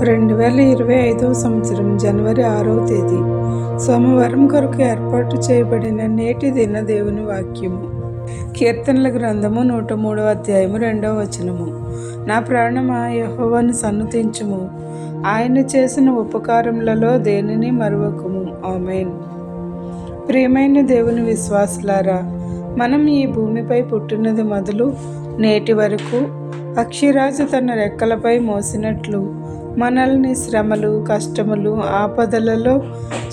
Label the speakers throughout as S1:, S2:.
S1: రెండు వేల ఇరవై ఐదవ సంవత్సరం జనవరి ఆరవ తేదీ. సోమవారం కొరకు ఏర్పాటు చేయబడిన నేటి దిన దేవుని వాక్యము. కీర్తనల గ్రంథము నూట మూడవ అధ్యాయము రెండవ వచనము. నా ప్రాణమా యహోవాను సన్నతించుము. ఆయన చేసిన ఉపకారములలో దేనిని మరువకుము? ఆమెన్. ప్రియమైన దేవుని విశ్వాసులారా మనం ఈ భూమిపై పుట్టినది మొదలు నేటి వరకు పక్షిరాజు తన రెక్కలపై మోసినట్లు మనల్ని శ్రమలు కష్టములు ఆపదలలో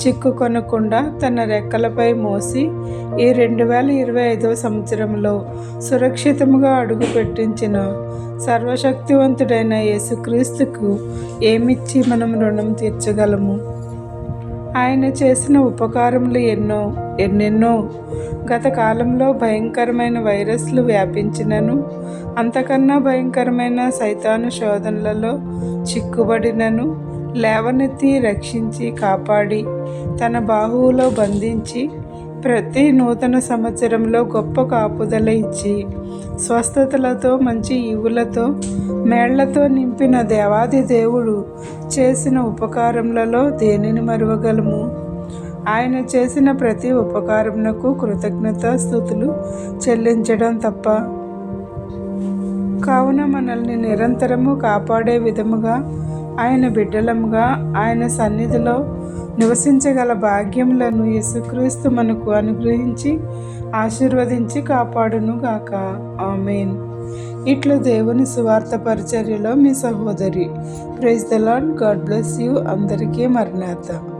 S1: చిక్కుకొనకుండా తన రెక్కలపై మోసి ఈ రెండు వేల ఇరవై ఐదవ సంవత్సరంలో సురక్షితముగా అడుగు పెట్టించిన సర్వశక్తివంతుడైన యేసుక్రీస్తుకు ఏమిచ్చి మనం రుణం తీర్చగలము? ఆయన చేసిన ఉపకారములు ఎన్నో ఎన్నెన్నో. గత కాలంలో భయంకరమైన వైరస్లు వ్యాపించినను. అంతకన్నా భయంకరమైన సైతాను శోధనలలో చిక్కుబడినను. లేవనెత్తి రక్షించి కాపాడి తన బాహువులో బంధించి ప్రతి నూతన సంవత్సరంలో గొప్ప కాపుదల ఇచ్చి స్వస్థతలతో మంచి ఇవులతో మేళ్ళతో నింపిన దేవాది దేవుడు చేసిన ఉపకారములలో దేనిని మరువగలము? ఆయన చేసిన ప్రతి ఉపకారమునకు కృతజ్ఞత స్థుతులు చెల్లించడం తప్ప. కావున మనల్ని నిరంతరము కాపాడే విధముగా ఆయన బిడ్డలముగా ఆయన సన్నిధిలో నివసించగల భాగ్యములను యేసుక్రీస్తు మనకు అనుగ్రహించి ఆశీర్వదించి కాపాడును గాక ఆమెన్. ఇట్లు దేవుని సువార్త పరిచర్యలో మీ సహోదరి. Praise the lord god bless you. అందరికీ మరణాత